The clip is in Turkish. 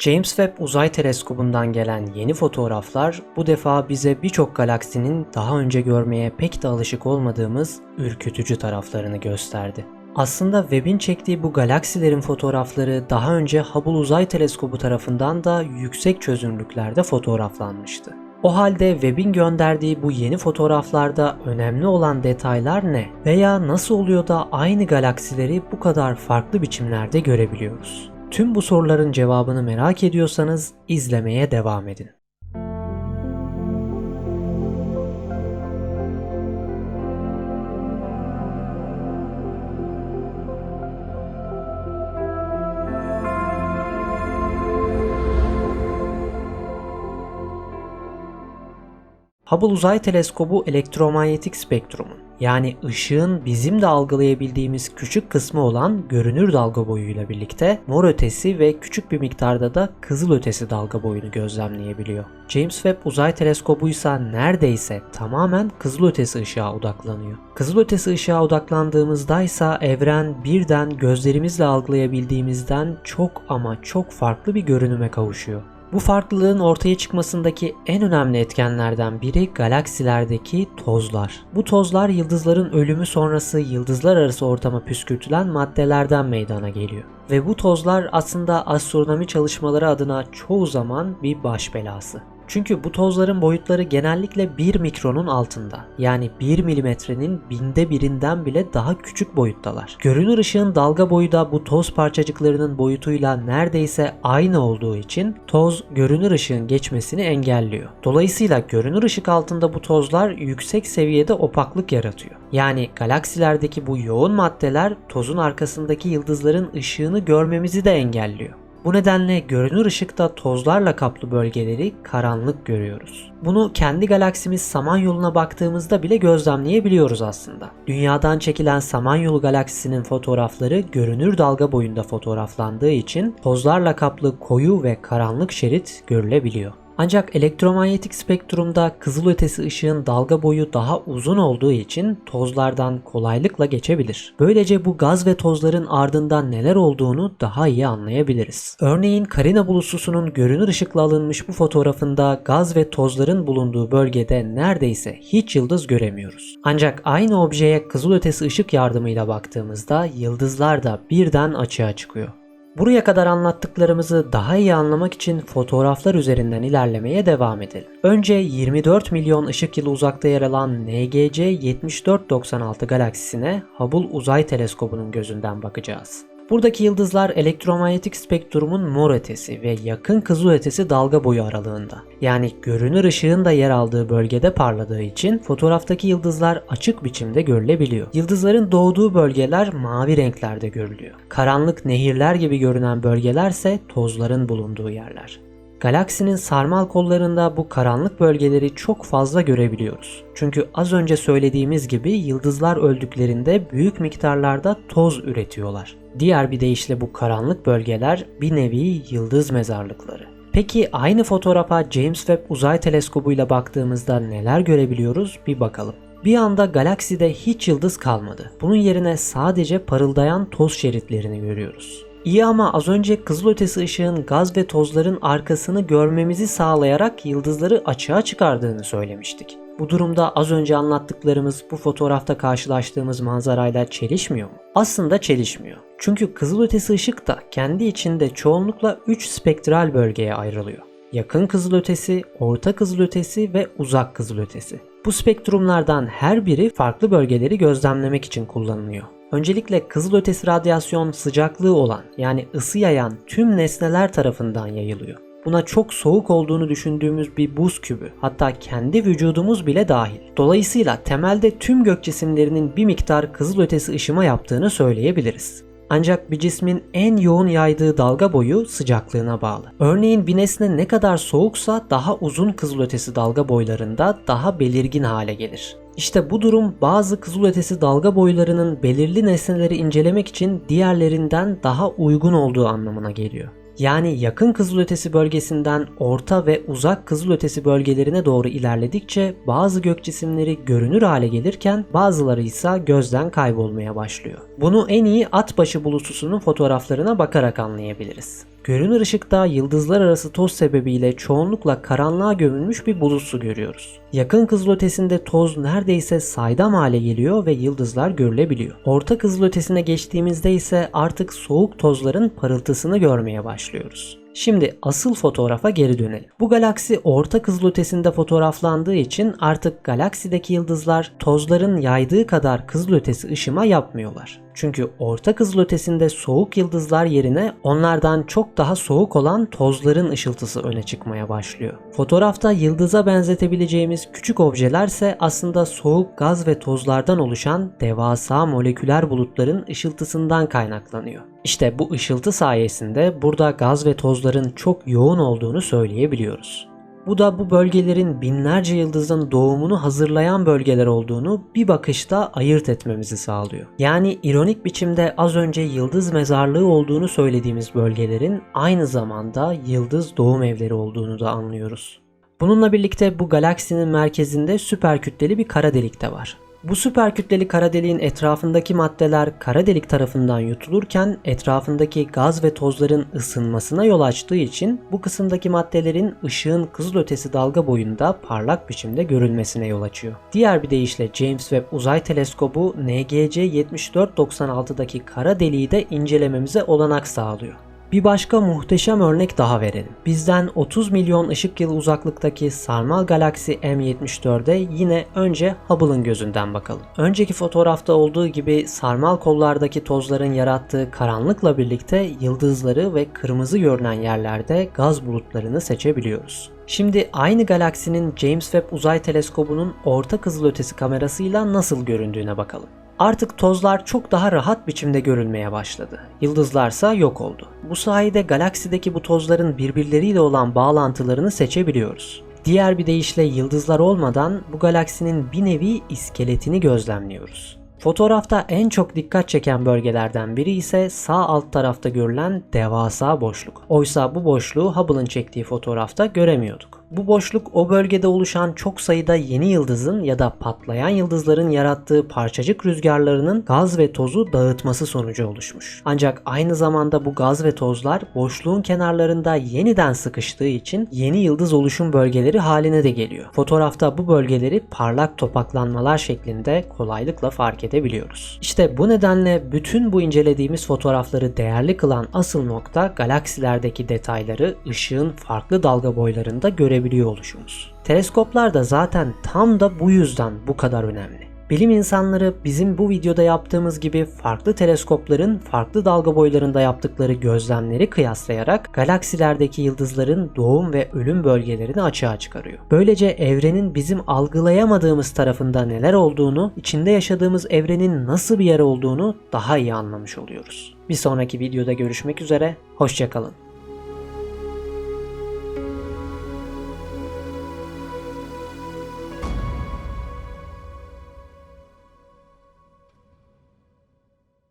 James Webb Uzay Teleskobu'ndan gelen yeni fotoğraflar bu defa bize birçok galaksinin daha önce görmeye pek de alışık olmadığımız ürkütücü taraflarını gösterdi. Aslında Webb'in çektiği bu galaksilerin fotoğrafları daha önce Hubble Uzay Teleskobu tarafından da yüksek çözünürlüklerde fotoğraflanmıştı. O halde Webb'in gönderdiği bu yeni fotoğraflarda önemli olan detaylar ne? Veya nasıl oluyor da aynı galaksileri bu kadar farklı biçimlerde görebiliyoruz? Tüm bu soruların cevabını merak ediyorsanız izlemeye devam edin. Hubble Uzay Teleskobu elektromanyetik spektrumun yani ışığın bizim de algılayabildiğimiz küçük kısmı olan görünür dalga boyuyla birlikte mor ötesi ve küçük bir miktarda da kızıl ötesi dalga boyunu gözlemleyebiliyor. James Webb Uzay Teleskobu ise neredeyse tamamen kızıl ötesi ışığa odaklanıyor. Kızıl ötesi ışığa odaklandığımızda ise evren birden gözlerimizle algılayabildiğimizden çok ama çok farklı bir görünüme kavuşuyor. Bu farklılığın ortaya çıkmasındaki en önemli etkenlerden biri galaksilerdeki tozlar. Bu tozlar yıldızların ölümü sonrası yıldızlar arası ortama püskürtülen maddelerden meydana geliyor. Ve bu tozlar aslında astronomi çalışmaları adına çoğu zaman bir baş belası. Çünkü bu tozların boyutları genellikle 1 mikronun altında. Yani 1 milimetrenin binde birinden bile daha küçük boyuttalar. Görünür ışığın dalga boyu da bu toz parçacıklarının boyutuyla neredeyse aynı olduğu için toz görünür ışığın geçmesini engelliyor. Dolayısıyla görünür ışık altında bu tozlar yüksek seviyede opaklık yaratıyor. Yani galaksilerdeki bu yoğun maddeler tozun arkasındaki yıldızların ışığını görmemizi de engelliyor. Bu nedenle görünür ışıkta tozlarla kaplı bölgeleri karanlık görüyoruz. Bunu kendi galaksimiz Samanyolu'na baktığımızda bile gözlemleyebiliyoruz aslında. Dünyadan çekilen Samanyolu galaksisinin fotoğrafları görünür dalga boyunda fotoğraflandığı için tozlarla kaplı koyu ve karanlık şerit görülebiliyor. Ancak elektromanyetik spektrumda kızılötesi ışığın dalga boyu daha uzun olduğu için tozlardan kolaylıkla geçebilir. Böylece bu gaz ve tozların ardından neler olduğunu daha iyi anlayabiliriz. Örneğin Carina bulutusunun görünür ışıkla alınmış bu fotoğrafında gaz ve tozların bulunduğu bölgede neredeyse hiç yıldız göremiyoruz. Ancak aynı objeye kızılötesi ışık yardımıyla baktığımızda yıldızlar da birden açığa çıkıyor. Buraya kadar anlattıklarımızı daha iyi anlamak için fotoğraflar üzerinden ilerlemeye devam edelim. Önce 24 milyon ışık yılı uzakta yer alan NGC 7496 galaksisine Hubble Uzay Teleskobu'nun gözünden bakacağız. Buradaki yıldızlar elektromanyetik spektrumun mor ötesi ve yakın kızıl ötesi dalga boyu aralığında. Yani görünür ışığın da yer aldığı bölgede parladığı için fotoğraftaki yıldızlar açık biçimde görülebiliyor. Yıldızların doğduğu bölgeler mavi renklerde görülüyor. Karanlık nehirler gibi görünen bölgelerse tozların bulunduğu yerler. Galaksinin sarmal kollarında bu karanlık bölgeleri çok fazla görebiliyoruz. Çünkü az önce söylediğimiz gibi yıldızlar öldüklerinde büyük miktarlarda toz üretiyorlar. Diğer bir deyişle bu karanlık bölgeler bir nevi yıldız mezarlıkları. Peki aynı fotoğrafa James Webb Uzay Teleskobu ile baktığımızda neler görebiliyoruz bir bakalım. Bir anda galakside hiç yıldız kalmadı. Bunun yerine sadece parıldayan toz şeritlerini görüyoruz. İyi ama az önce kızılötesi ışığın gaz ve tozların arkasını görmemizi sağlayarak yıldızları açığa çıkardığını söylemiştik. Bu durumda az önce anlattıklarımız bu fotoğrafta karşılaştığımız manzarayla çelişmiyor mu? Aslında çelişmiyor. Çünkü kızılötesi ışık da kendi içinde çoğunlukla 3 spektral bölgeye ayrılıyor. Yakın kızılötesi, orta kızılötesi ve uzak kızılötesi. Bu spektrumlardan her biri farklı bölgeleri gözlemlemek için kullanılıyor. Öncelikle kızılötesi radyasyon sıcaklığı olan yani ısı yayan tüm nesneler tarafından yayılıyor. Buna çok soğuk olduğunu düşündüğümüz bir buz kübü hatta kendi vücudumuz bile dahil. Dolayısıyla temelde tüm gök cisimlerinin bir miktar kızılötesi ışıma yaptığını söyleyebiliriz. Ancak bir cismin en yoğun yaydığı dalga boyu sıcaklığına bağlı. Örneğin bir nesne ne kadar soğuksa daha uzun kızılötesi dalga boylarında daha belirgin hale gelir. İşte bu durum bazı kızılötesi dalga boylarının belirli nesneleri incelemek için diğerlerinden daha uygun olduğu anlamına geliyor. Yani yakın kızılötesi bölgesinden orta ve uzak kızılötesi bölgelerine doğru ilerledikçe bazı gök cisimleri görünür hale gelirken bazıları ise gözden kaybolmaya başlıyor. Bunu en iyi at başı bulutusunun fotoğraflarına bakarak anlayabiliriz. Görünür ışıkta yıldızlar arası toz sebebiyle çoğunlukla karanlığa gömülmüş bir bulut su görüyoruz. Yakın kızılötesinde toz neredeyse saydam hale geliyor ve yıldızlar görülebiliyor. Orta kızılötesine geçtiğimizde ise artık soğuk tozların parıltısını görmeye başlıyoruz. Şimdi asıl fotoğrafa geri dönelim. Bu galaksi orta kızılötesinde fotoğraflandığı için artık galaksideki yıldızlar tozların yaydığı kadar kızılötesi ışıma yapmıyorlar. Çünkü orta kızılötesinde soğuk yıldızlar yerine onlardan çok daha soğuk olan tozların ışıltısı öne çıkmaya başlıyor. Fotoğrafta yıldıza benzetebileceğimiz küçük objeler ise aslında soğuk gaz ve tozlardan oluşan devasa moleküler bulutların ışıltısından kaynaklanıyor. İşte bu ışıltı sayesinde burada gaz ve tozların çok yoğun olduğunu söyleyebiliyoruz. Bu da bu bölgelerin binlerce yıldızın doğumunu hazırlayan bölgeler olduğunu bir bakışta ayırt etmemizi sağlıyor. Yani ironik biçimde az önce yıldız mezarlığı olduğunu söylediğimiz bölgelerin aynı zamanda yıldız doğum evleri olduğunu da anlıyoruz. Bununla birlikte bu galaksinin merkezinde süper kütleli bir kara delik de var. Bu süper kütleli kara deliğin etrafındaki maddeler kara delik tarafından yutulurken etrafındaki gaz ve tozların ısınmasına yol açtığı için bu kısımdaki maddelerin ışığın kızılötesi dalga boyunda parlak biçimde görülmesine yol açıyor. Diğer bir deyişle James Webb Uzay Teleskobu NGC 7496'daki kara deliği de incelememize olanak sağlıyor. Bir başka muhteşem örnek daha verelim. Bizden 30 milyon ışık yılı uzaklıktaki sarmal galaksi M74'e yine önce Hubble'ın gözünden bakalım. Önceki fotoğrafta olduğu gibi sarmal kollardaki tozların yarattığı karanlıkla birlikte yıldızları ve kırmızı görünen yerlerde gaz bulutlarını seçebiliyoruz. Şimdi aynı galaksinin James Webb Uzay Teleskobu'nun orta kızılötesi kamerasıyla nasıl göründüğüne bakalım. Artık tozlar çok daha rahat biçimde görülmeye başladı. Yıldızlarsa yok oldu. Bu sayede galaksideki bu tozların birbirleriyle olan bağlantılarını seçebiliyoruz. Diğer bir deyişle yıldızlar olmadan bu galaksinin bir nevi iskeletini gözlemliyoruz. Fotoğrafta en çok dikkat çeken bölgelerden biri ise sağ alt tarafta görülen devasa boşluk. Oysa bu boşluğu Hubble'ın çektiği fotoğrafta göremiyorduk. Bu boşluk o bölgede oluşan çok sayıda yeni yıldızın ya da patlayan yıldızların yarattığı parçacık rüzgarlarının gaz ve tozu dağıtması sonucu oluşmuş. Ancak aynı zamanda bu gaz ve tozlar boşluğun kenarlarında yeniden sıkıştığı için yeni yıldız oluşum bölgeleri haline de geliyor. Fotoğrafta bu bölgeleri parlak topaklanmalar şeklinde kolaylıkla fark edebiliyoruz. İşte bu nedenle bütün bu incelediğimiz fotoğrafları değerli kılan asıl nokta galaksilerdeki detayları ışığın farklı dalga boylarında görebiliyoruz oluşumuz. Teleskoplar da zaten tam da bu yüzden bu kadar önemli. Bilim insanları bizim bu videoda yaptığımız gibi farklı teleskopların farklı dalga boylarında yaptıkları gözlemleri kıyaslayarak galaksilerdeki yıldızların doğum ve ölüm bölgelerini açığa çıkarıyor. Böylece evrenin bizim algılayamadığımız tarafında neler olduğunu, içinde yaşadığımız evrenin nasıl bir yer olduğunu daha iyi anlamış oluyoruz. Bir sonraki videoda görüşmek üzere, hoşçakalın.